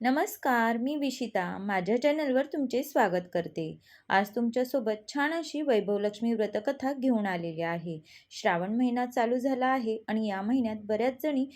नमस्कार मी विशिता. माझ्या चॅनलवर तुमचे स्वागत करते. आज तुमच्यासोबत छान अशी वैभवलक्ष्मी व्रतकथा घेऊन आलेली आहे. श्रावण महिना चालू झाला आहे आणि या महिन्यात बऱ्याच जणी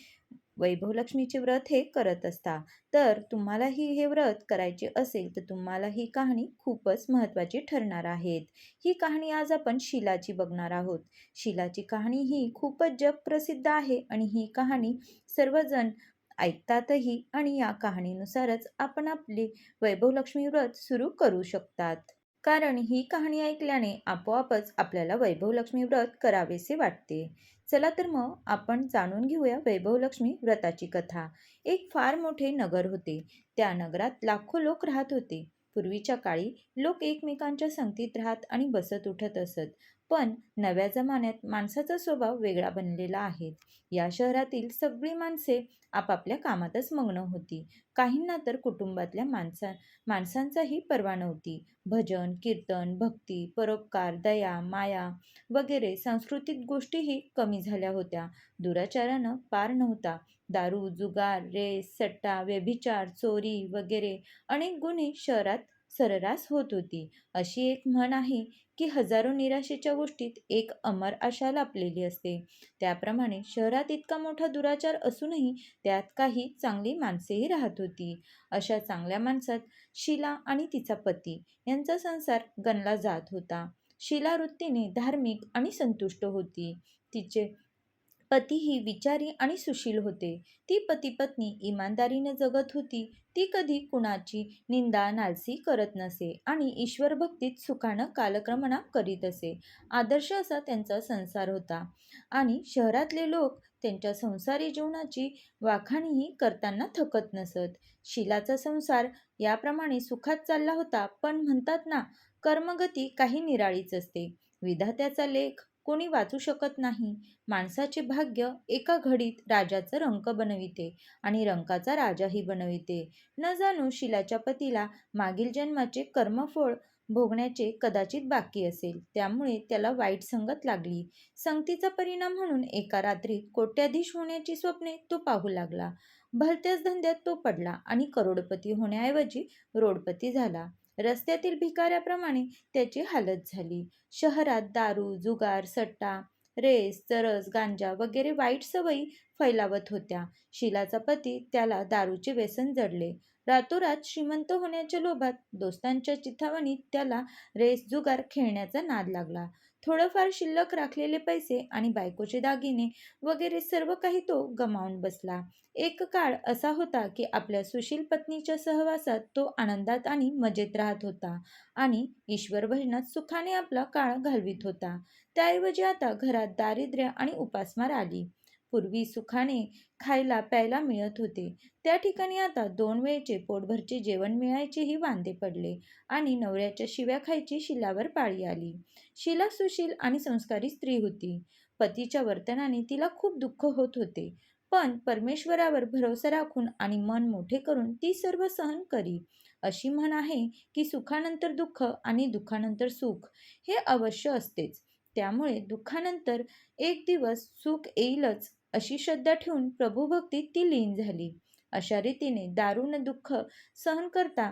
वैभवलक्ष्मीचे व्रत हे करत असता तर तुम्हालाही हे व्रत करायचे असेल तर तुम्हाला ही कहाणी खूपच महत्त्वाची ठरणार आहेत. ही कहाणी आज आपण शिलाची बघणार आहोत. शिलाची कहाणी ही खूपच जगप्रसिद्ध आहे आणि ही कहाणी सर्वजण ऐकतातही आणि या कहाणीनुसारच आपण आपले वैभवलक्ष्मी व्रत सुरू करू शकतात. कारण ही कहाणी ऐकल्याने आपोआपच आपल्याला वैभवलक्ष्मी व्रत करावेसे वाटते. चला तर मग आपण जाणून घेऊया वैभवलक्ष्मी व्रताची कथा. एक फार मोठे नगर होते. त्या नगरात लाखो लोक राहत होते. पूर्वीच्या काळी लोक एकमेकांच्या संगतीत राहत आणि बसत उठत असत. पण नव्या जमान्यात माणसाचा स्वभाव वेगळा बनलेला आहे. या शहरातील सगळी माणसे आपापल्या कामातच मग्न होती. काहींना तर कुटुंबातल्या माणसा माणसांचाही पर्वा नव्हती. भजन कीर्तन भक्ती परोपकार दया माया वगैरे सांस्कृतिक गोष्टीही कमी झाल्या होत्या. दुराचारानं पार नव्हता. दारू जुगार रेस सट्टा व्यभिचार चोरी वगैरे अनेक गुन्हे शहरात सर्रास होत होती. अशी एक म्हण आहे की हजारो निराशेच्या गोष्टीत एक अमर आशा लाभलेली असते. त्याप्रमाणे शहरात इतका मोठा दुराचार असूनही त्यात काही चांगली माणसेही राहत होती. अशा चांगल्या माणसात शिला आणि तिचा पती यांचा संसार गणला जात होता. शिला वृत्तीने धार्मिक आणि संतुष्ट होती. तिचे पती ही विचारी आणि सुशील होते. ती पतीपत्नी इमानदारीने जगत होती. ती कधी कुणाची निंदा नालसी करत नसे आणि ईश्वर भक्तीत सुखानं कालक्रमणा करीत असे. आदर्श असा त्यांचा संसार होता. आणि शहरातले लोक त्यांच्या संसारी जीवनाची वाखाणीही करताना थकत नसत. शिलाचा संसार याप्रमाणे सुखात चालला होता पण म्हणतात ना कर्मगती काही निराळीच असते. विधात्याचा लेख कोणी वाचू शकत नाही. माणसाचे भाग्य एका घडीत राजाचं रंक बनविते आणि रंकाचा राजाही बनविते. न जाणू शिलाच्या पतीला मागील जन्माचे कर्मफळ भोगण्याचे कदाचित बाकी असेल. त्यामुळे त्याला वाईट संगत लागली. संगतीचा परिणाम म्हणून एका रात्रीत कोट्याधीश होण्याची स्वप्ने तो पाहू लागला. भलत्याच धंद्यात तो पडला आणि करोडपती होण्याऐवजी रोडपती झाला. रस्त्यातील भिकाऱ्याप्रमाणे त्याची हालत झाली. शहरात दारू जुगार सट्टा रेस चरस गांजा वगैरे वाईट सवयी फैलावत होत्या. शिलाचा पती त्याला दारूचे व्यसन जडले. रातोरात श्रीमंत होण्याच्या लोभात दोस्तांच्या चिथावणीत त्याला रेस जुगार खेळण्याचा नाद लागला. थोडंफार शिल्लक राखलेले पैसे आणि बायकोचे दागिने वगैरे सर्व काही तो गमावून बसला. एक काळ असा होता की आपल्या सुशील पत्नीच्या सहवासात तो आनंदात आणि मजेत राहत होता आणि ईश्वर भजनात सुखाने आपला काळ घालवित होता. त्याऐवजी आता घरात दारिद्र्य आणि उपासमार आली. पूर्वी सुखाने खायला प्यायला मिळत होते. त्या ठिकाणी आता दोन वेळचे पोटभरचे जेवण मिळायचेही वांदे पडले आणि नवऱ्याच्या शिव्या खायची शिलावर पाळी आली. शिला सुशील आणि संस्कारी स्त्री होती. पतीच्या वर्तनाने तिला खूप दुःख होत होते. पण परमेश्वरावर भरोसा राखून आणि मन मोठे करून ती सर्व सहन करी. अशी म्हण आहे की सुखानंतर दुःख आणि दुःखानंतर सुख हे अवश्य असतेच. त्यामुळे दुःखानंतर एक दिवस सुख येईलच अशी श्रद्धा ठेवून प्रभुभक्तीत ती लीन झाली. अशा रीतीने दारुण दुःख सहन करता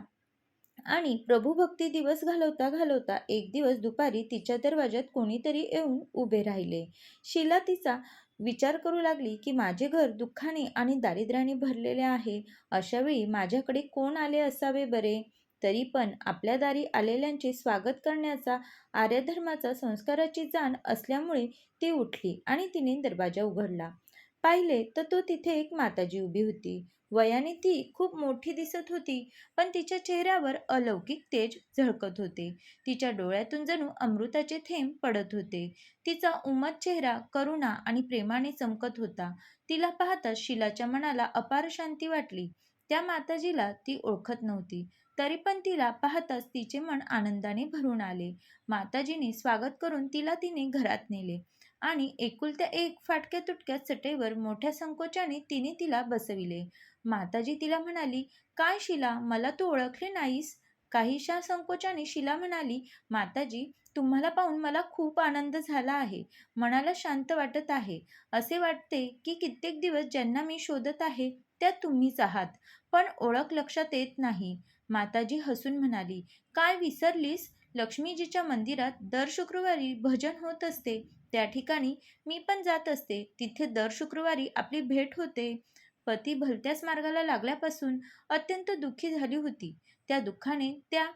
आणि प्रभुभक्ती दिवस घालवता घालवता एक दिवस दुपारी तिच्या दरवाज्यात कोणीतरी येऊन उभे राहिले. शिला तिचा विचार करू लागली की माझे घर दुःखाने आणि दारिद्र्याने भरलेले आहे. अशावेळी माझ्याकडे कोण आले असावे बरे? तरी पण आपल्या दारी आलेल्यांचे स्वागत करण्याचा आर्यधर्माचा संस्काराची जाण असल्यामुळे ती उठली आणि तिने दरवाजा उघडला. पाहिले तर तो तिथे एक माताजी उभी होती. वयाने ती खूप मोठी दिसत होती पण तिच्या चेहऱ्यावर अलौकिक तेज झळकत होते. तिच्या डोळ्यातून जणू अमृताचे थेंब पडत होते. तिचा उमद चेहरा करुणा आणि प्रेमाने चमकत होता. तिला पाहताच शिलाच्या मनाला अपार शांती वाटली. त्या माताजीला ती ओळखत नव्हती. तरी पण तिला पाहताच तिचे मन आनंदाने भरून आले. माताजीने स्वागत करून तिला तिने घरात नेले. आणि एकुलत्या एक फाटक्या तुटक्या चटईवर मोठ्या संकोचाने तिने तिला बसविले. माताजी तिला म्हणाली काय शिला मला तू ओळखले नाहीस? काहीशा संकोचाने शिला म्हणाली माताजी तुम्हाला पाहून मला खूप आनंद झाला आहे. मनाला शांत वाटत आहे. असे वाटते की कित्येक दिवस ज्यांना मी शोधत आहे त्या तुम्हीच आहात. पण ओळख लक्षात येत नाही. माताजी हसून म्हणाली काय विसरलीस? लक्ष्मीजीच्या मंदिरात दर शुक्रवारी भजन होत असते. त्या ठिकाणी मी पण जात असते. तिथे दर शुक्रवारी आपली भेट होते. पती भलत्याच मार्गाला लागल्यापासून अत्यंत दुःखी झाली होती. त्या दुःखाने त्या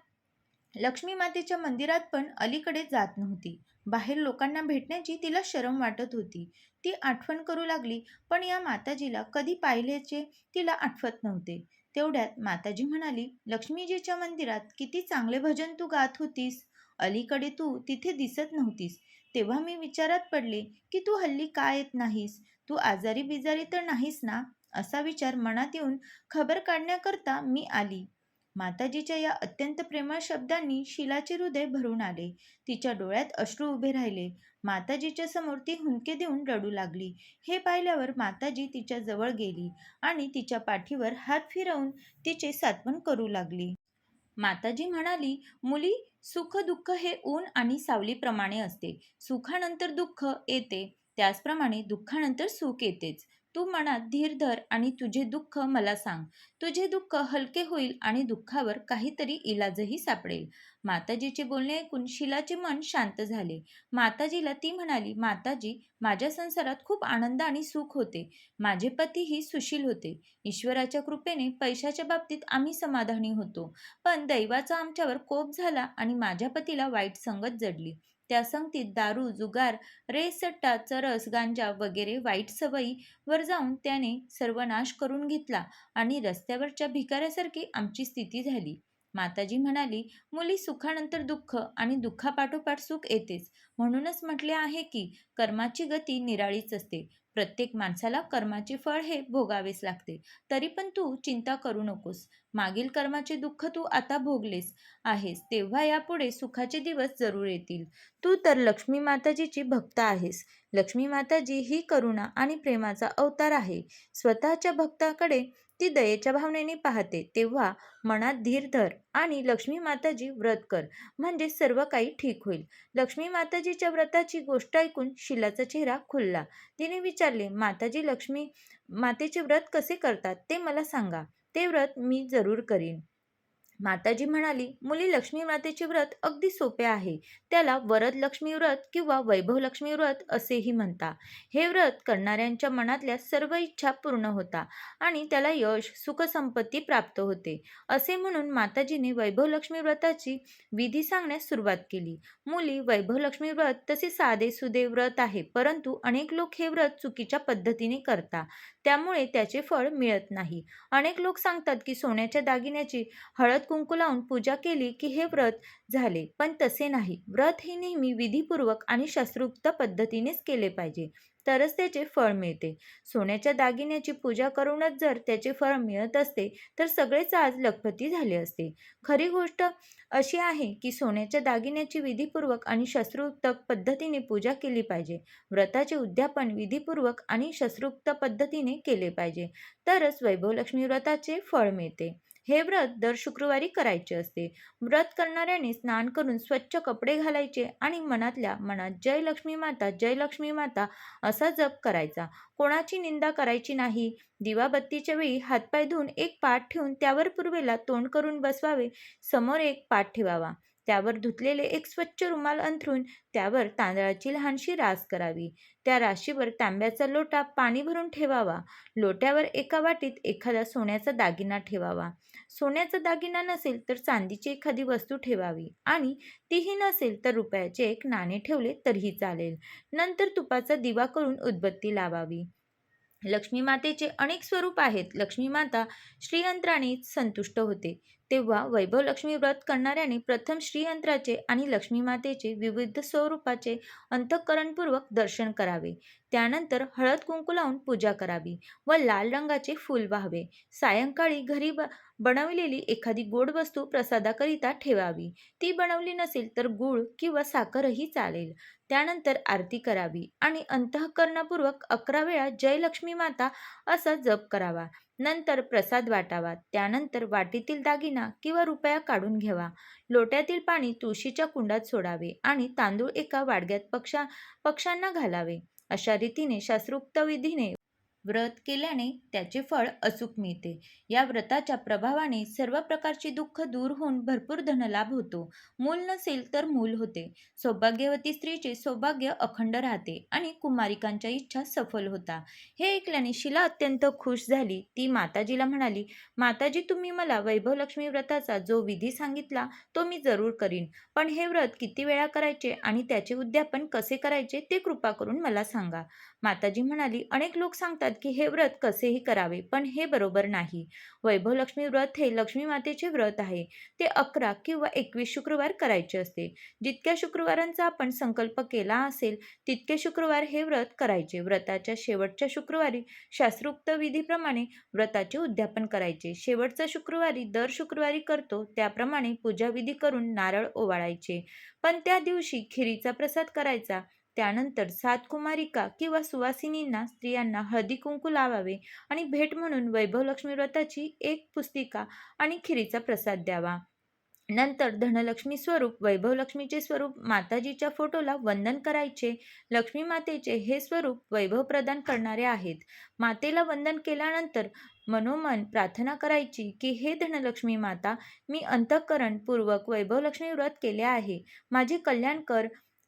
लक्ष्मी मातेच्या मंदिरात पण अलीकडे जात नव्हती. बाहेर लोकांना भेटण्याची तिला शरम वाटत होती. ती आठवण करू लागली पण या माताजीला कधी पाहिल्याचे तिला आठवत नव्हते. तेवढ्यात माताजी म्हणाली लक्ष्मीजीच्या मंदिरात किती चांगले भजन तू गात होतीस. अलीकडे तू तिथे दिसत नव्हतीस. तेव्हा मी विचारात पडले की तू हल्ली का येत नाहीस? तू आजारी बिजारी तर नाहीस ना? असा विचार मनात येऊन खबर काढण्याकरता मी आली. माताजीच्या या अत्यंत प्रेमळ शब्दांनी शिलाचे हृदय भरून आले. तिच्या डोळ्यात अश्रू उभे राहिले. माताजीच्या समोर ती हुंके देऊन रडू लागली. हे पाहिल्यावर माताजी तिच्या जवळ गेली आणि तिच्या पाठीवर हात फिरवून तिचे सात्वन करू लागली. माताजी म्हणाली मुली सुख दुःख हे ऊन आणि सावलीप्रमाणे असते. सुखानंतर दुःख येते त्याचप्रमाणे दुःखानंतर सुख येतेच. तू मनात धीर धर आणि तुझे दुःख मला सांग. तुझे दुःख हलके होईल आणि दुःखावर काहीतरी इलाजही सापडेल. माताजीचे बोलणे ऐकून शिलाचे मन शांत झाले. माताजीला ती म्हणाली माताजी माझ्या संसारात खूप आनंद आणि सुख होते. माझे पतीही सुशील होते. ईश्वराच्या कृपेने पैशाच्या बाबतीत आम्ही समाधानी होतो. पण दैवाचा आमच्यावर कोप झाला आणि माझ्या पतीला वाईट संगत जडली. त्या संगतीत दारू जुगार रेसट्टा चरस गांजा वगैरे वाईट सवयी वर जाऊन त्याने सर्वनाश करून घेतला आणि रस्त्यावरच्या भिकाऱ्यासारखी आमची स्थिती झाली. माताजी म्हणाली मुली सुखानंतर दुःख आणि दुःखापाठोपाठ सुख येतेच. म्हणूनच म्हटले आहे की कर्माची गती निराळीच असते. प्रत्येक माणसाला कर्माचे फळ हे भोगावेच लागते. तरी पण तू चिंता करू नकोस. मागील कर्माचे दुःख तू आता भोगलेस आहेस. तेव्हा यापुढे सुखाचे दिवस जरूर येतील. तू तर लक्ष्मी माताजीची भक्त आहेस. लक्ष्मी माताजी ही करुणा आणि प्रेमाचा अवतार आहे. स्वतःच्या भक्ताकडे ती दयेच्या भावनेने पाहते तेव्हा मनात धीर धर आणि लक्ष्मी माताजी व्रत कर. म्हणजे सर्व काही ठीक होईल. लक्ष्मी माताजीच्या व्रताची गोष्ट ऐकून शिलाचा चेहरा खुलला. तिने विचारले माताजी लक्ष्मी मातेचे व्रत कसे करतात ते मला सांगा. ते व्रत मी जरूर करीन. माताजी म्हणाली मुली लक्ष्मी मातेचे व्रत अगदी सोपे आहे. त्याला वरद लक्ष्मी व्रत किंवा वैभव लक्ष्मी व्रत असेही म्हणता. हे व्रत करणाऱ्यांच्या मनातल्या सर्व इच्छा पूर्ण होता आणि त्याला यश सुखसंपत्ती प्राप्त होते. असे म्हणून माताजीने वैभव लक्ष्मी व्रताची विधी सांगण्यास सुरुवात केली. मुली वैभव लक्ष्मी व्रत तसे साधे सुदे व्रत आहे परंतु अनेक लोक हे व्रत चुकीच्या पद्धतीने करता. त्यामुळे त्याचे फळ मिळत नाही. अनेक लोक सांगतात की सोन्याच्या दागिन्याची हळद कुंकू लावून पूजा केली की हे व्रत झाले पण तसे नाही. व्रत हे नेहमी विधीपूर्वक आणि शास्त्रोक्त पद्धतीनेच केले पाहिजे. तरच त्याचे फळ मिळते. सोन्याच्या दागिन्याची पूजा करूनच जर त्याचे फळ मिळत असते तर सगळेच आज लखपती झाले असते. खरी गोष्ट अशी आहे की सोन्याच्या दागिन्याची विधीपूर्वक आणि शस्त्रुक्त पद्धतीने पूजा केली पाहिजे. व्रताचे उद्यापन विधीपूर्वक आणि शस्त्रुक्त पद्धतीने केले पाहिजे. तरच वैभवलक्ष्मी व्रताचे फळ मिळते. हे व्रत दर शुक्रवारी करायचे असते. व्रत करणाऱ्याने स्नान करून स्वच्छ कपडे घालायचे आणि मनातल्या मनात जय लक्ष्मी माता जय लक्ष्मी माता असा जप करायचा. कोणाची निंदा करायची नाही. दिवाबत्तीच्या वेळी हातपाय धुवून एक पाठ ठेवून त्यावर पूर्वेला तोंड करून बसवावे. समोर एक पाठ ठेवावा. त्यावर धुतलेले एक स्वच्छ रुमाल अंथरून त्यावर तांदळाची लहानशी रास करावी. त्या राशीवर तांब्याचा लोटा पाणी भरून ठेवावा. लोट्यावर एका वाटीत एखादा सोन्याचा दागिना ठेवावा. सोन्याचा दागिना नसेल तर चांदीची एखादी वस्तू ठेवावी आणि तीही नसेल तर रुपयाचे एक नाणे ठेवले तरीही चालेल. नंतर तुपाचा दिवा करून उदबत्ती लावावी. लक्ष्मी मातेचे अनेक स्वरूप आहेत. लक्ष्मी माता श्रीयंत्राने संतुष्ट होते. तेव्हा वैभव लक्ष्मी व्रत करणाऱ्याने प्रथम श्रीयंत्राचे आणि लक्ष्मी मातेचे विविध स्वरूपाचे अंतःकरणपूर्वक दर्शन करावे. त्यानंतर हळद कुंकू लावून पूजा करावी व लाल रंगाचे फूल व्हावे. सायंकाळी घरी ब बनवलेली एखादी गोड वस्तू प्रसादाकरिता ठेवावी. ती बनवली नसेल तर गूळ किंवा साखरही चालेल. त्यानंतर आरती करावी आणि अंतःकरणापूर्वक अकरा वेळा जय लक्ष्मी माता असा जप करावा. नंतर प्रसाद वाटावा. त्यानंतर वाटीतील दागिना किंवा रुपया काढून घ्यावा लोट्यातील पाणी तुळशीच्या कुंडात सोडावे आणि तांदूळ एका वाडग्यात पक्षा पक्ष्यांना घालावे. अशा रीतीने शास्त्रोक्त विधीने व्रत केल्याने त्याचे फळ अचूक मिळते. या व्रताच्या प्रभावाने सर्व प्रकारची दुःख दूर होऊन भरपूर धनलाभ होतो. मूल नसेल तर मूल होते. सौभाग्यवती स्त्रीचे सौभाग्य अखंड राहते आणि कुमारिकांच्या इच्छा सफल होता. हे ऐकल्याने शिला अत्यंत खुश झाली. ती माताजीला म्हणाली माताजी तुम्ही मला वैभवलक्ष्मी व्रताचा जो विधी सांगितला तो मी जरूर करीन. पण हे व्रत किती वेळा करायचे आणि त्याचे उद्यापन कसे करायचे ते कृपा करून मला सांगा. माताजी म्हणाली अनेक लोक सांगतात की हे व्रत कसेही करावे पण हे बरोबर नाही. वैभवलक्ष्मी व्रत हे लक्ष्मी मातेचे व्रत आहे. ते अकरा किंवा एकवीस शुक्रवार करायचे असते. जितक्या शुक्रवारांचा आपण संकल्प केला असेल तितके शुक्रवार हे व्रत करायचे. व्रताच्या शेवटच्या शुक्रवारी शास्त्रोक्त विधीप्रमाणे व्रताचे उद्यापन करायचे. शेवटचा शुक्रवारी दर शुक्रवारी करतो त्याप्रमाणे पूजाविधी करून नारळ ओवाळायचे. पण त्या दिवशी खिरीचा प्रसाद करायचा. त्यानंतर सात कुमारिका किंवा सुवासिनींना स्त्रियांना हळदी कुंकू लावावे आणि भेट म्हणून वैभव लक्ष्मी व्रताची एक पुस्तिका आणि खिरीचा प्रसाद द्यावा. नंतर धनलक्ष्मी स्वरूप वैभवलक्ष्मीचे स्वरूप माताजीच्या फोटोला वंदन करायचे. लक्ष्मी मातेचे हे स्वरूप वैभव प्रदान करणारे आहेत. मातेला वंदन केल्यानंतर मनोमन प्रार्थना करायची की हे धनलक्ष्मी माता मी अंतःकरणपूर्वक वैभवलक्ष्मी व्रत केले आहे. माझे कल्याण कर.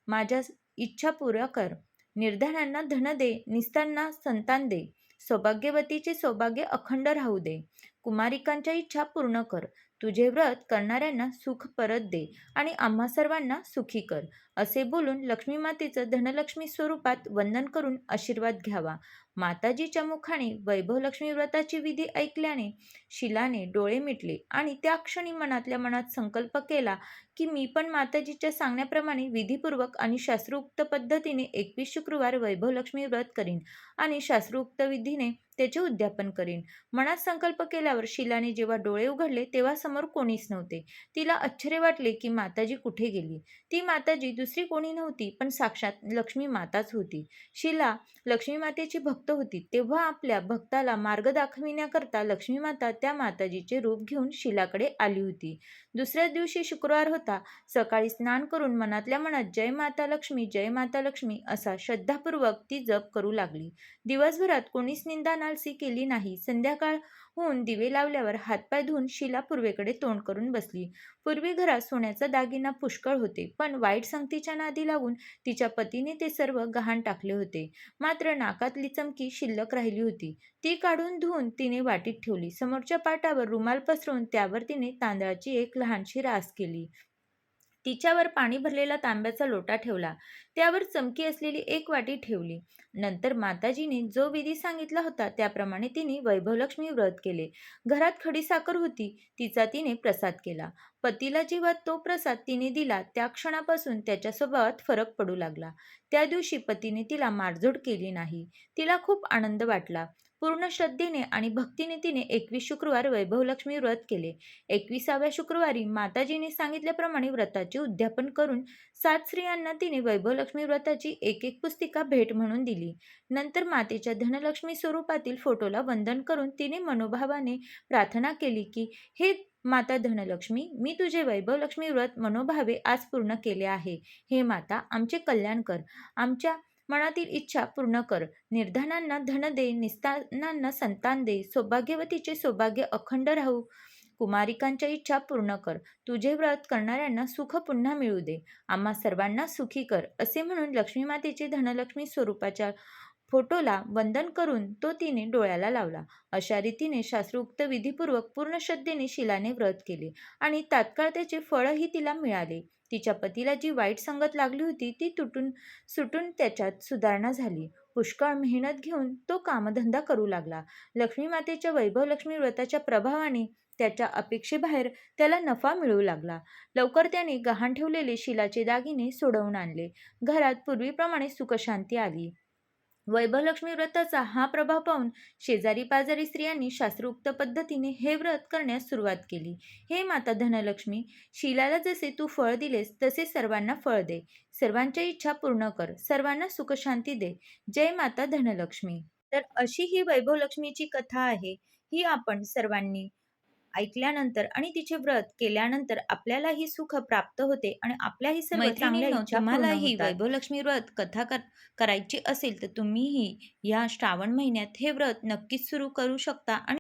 माझ्या इच्छा पूर्ण कर. निर्धनांना धन दे निस्तांना संतान दे. सौभाग्यवतीचे सौभाग्य अखंड राहू दे. कुमारिकांच्या इच्छा पूर्ण कर. तुझे व्रत करणाऱ्यांना सुख परत दे आणि आम्हा सर्वांना सुखी कर. असे बोलून लक्ष्मी मातेचं धनलक्ष्मी स्वरूपात वंदन करून आशीर्वाद घ्यावा. माताजीच्या मुखाने वैभवलक्ष्मी व्रताची विधी ऐकल्याने शिलाने डोळे मिटले आणि त्या क्षणी मनातल्या मनात संकल्प केला की मी पण माताजीच्या सांगण्याप्रमाणे विधीपूर्वक आणि शास्त्रोक्त पद्धतीने एकवीस शुक्रवार वैभवलक्ष्मी व्रत करीन आणि शास्त्रोक्त विधीने त्याचे उद्यापन करीन. मनात संकल्प केल्यावर शिलाने जेव्हा डोळे उघडले तेव्हा समोर कोणीच नव्हते. तिला आश्चर्य वाटले की माताजी कुठे गेली? ती माताजी दुसरी कोणी नव्हती पण साक्षात लक्ष्मी माताच होती. शिला लक्ष्मी मातेची भक्त होती. तेव्हा आपल्या भक्ताला मार्ग दाखविण्याकरता लक्ष्मी माता त्या माताजीचे रूप घेऊन शिलाकडे आली होती. दुसऱ्या दिवशी शुक्रवार होता. सकाळी स्नान करून मनातल्या मनात जय माता लक्ष्मी जय माता लक्ष्मी असा श्रद्धापूर्वक ती जप करू लागली. दिवसभरात कोणीच निंदा नालसी केली नाही. संध्याकाळ होऊन दिवे लावल्यावर हातपाय धुवून शिला पूर्वेकडे तोंड करून बसली. पूर्वी घरात सोन्याचा दागिना पुष्कळ होते पण वाईट संगतीच्या नादी लागून तिच्या पतीने ते सर्व गहाण टाकले होते. मात्र नाकातली चमकी शिल्लक राहिली होती. ती काढून धुवून तिने वाटीत ठेवली. समोरच्या पाटावर रुमाल पसरून त्यावर तिने तांदळाची एक लहानशी रास केली. तिच्यावर पाणी भरलेला तांब्याचा लोटा ठेवला. त्यावर चमकी असलेली एक वाटी ठेवली. नंतर माताजीने जो विधी सांगितला होता त्याप्रमाणे तिने वैभवलक्ष्मी व्रत केले. घरात खडीसाखर होती तिचा तिने प्रसाद केला. पतीला जेव्हा तो प्रसाद तिने दिला त्या क्षणापासून त्याच्या स्वभावात फरक पडू लागला. त्या दिवशी पतीने तिला मारझोड केली नाही. तिला खूप आनंद वाटला. पूर्ण श्रद्धेने आणि भक्तीने तिने एकवीस शुक्रवार वैभवलक्ष्मी व्रत केले. एकविसाव्या शुक्रवारी माताजीने सांगितल्याप्रमाणे व्रताचे उद्यापन करून सात स्त्रियांना तिने वैभवलक्ष्मी व्रताची एक एक पुस्तिका भेट म्हणून दिली. नंतर मातेच्या धनलक्ष्मी स्वरूपातील फोटोला वंदन करून तिने मनोभावाने प्रार्थना केली की हे माता धनलक्ष्मी मी तुझे वैभवलक्ष्मी व्रत मनोभावे आज पूर्ण केले आहे. हे माता आमचे कल्याण कर. आमच्या मनातील इच्छा पूर्ण कर. निर्धनांना धन दे निस्तानांना संतान दे. सौभाग्यवतीचे सौभाग्य अखंड राहू. कुमारिकांच्या इच्छा पूर्ण कर. तुझे व्रत करणाऱ्यांना सुख पुन्हा मिळू दे. आम्हा सर्वांना सुखी कर असे म्हणून लक्ष्मी मातेचे धनलक्ष्मी स्वरूपाच्या फोटोला वंदन करून तो तिने डोळ्याला लावला. अशा रीतीने शास्त्रोक्त विधीपूर्वक पूर्ण श्रद्धेने शिलाने व्रत केले आणि तात्काळ त्याचे फळही तिला मिळाले. तिच्या पतीला जी वाईट संगत लागली होती ती तुटून सुटून त्याच्यात सुधारणा झाली. पुष्कळ मेहनत घेऊन तो कामधंदा करू लागला. लक्ष्मी मातेच्या वैभव लक्ष्मी व्रताच्या प्रभावाने त्याच्या अपेक्षेबाहेर त्याला नफा मिळू लागला. लवकर त्याने गहाण ठेवलेले शिलाचे दागिने सोडवून आणले. घरात पूर्वीप्रमाणे सुखशांती आली. वैभवलक्ष्मी व्रताचा हा प्रभाव पाहून शेजारी पाजारी स्त्रियांनी शास्त्रोक्त पद्धतीने हे व्रत करण्यास सुरुवात केली. हे माता धनलक्ष्मी शिलाला जसे तू फळ दिलेस तसे सर्वांना फळ दे. सर्वांच्या इच्छा पूर्ण कर. सर्वांना सुखशांती दे. जय माता धनलक्ष्मी. तर अशी ही वैभवलक्ष्मीची कथा आहे. ही आपण सर्वांनी ऐकल्यानंतर आणि तिचे व्रत केल्यानंतर आपल्यालाही सुख प्राप्त होते आणि आपल्याही सर्व चांगल्या मैत्रिणींनो, इच्छा तुम्हालाही तुम्हालाही वैभवलक्ष्मी व्रत कथा कर करायची असेल तर तुम्हीही या श्रावण महिन्यात हे व्रत नक्कीच सुरू करू शकता आणि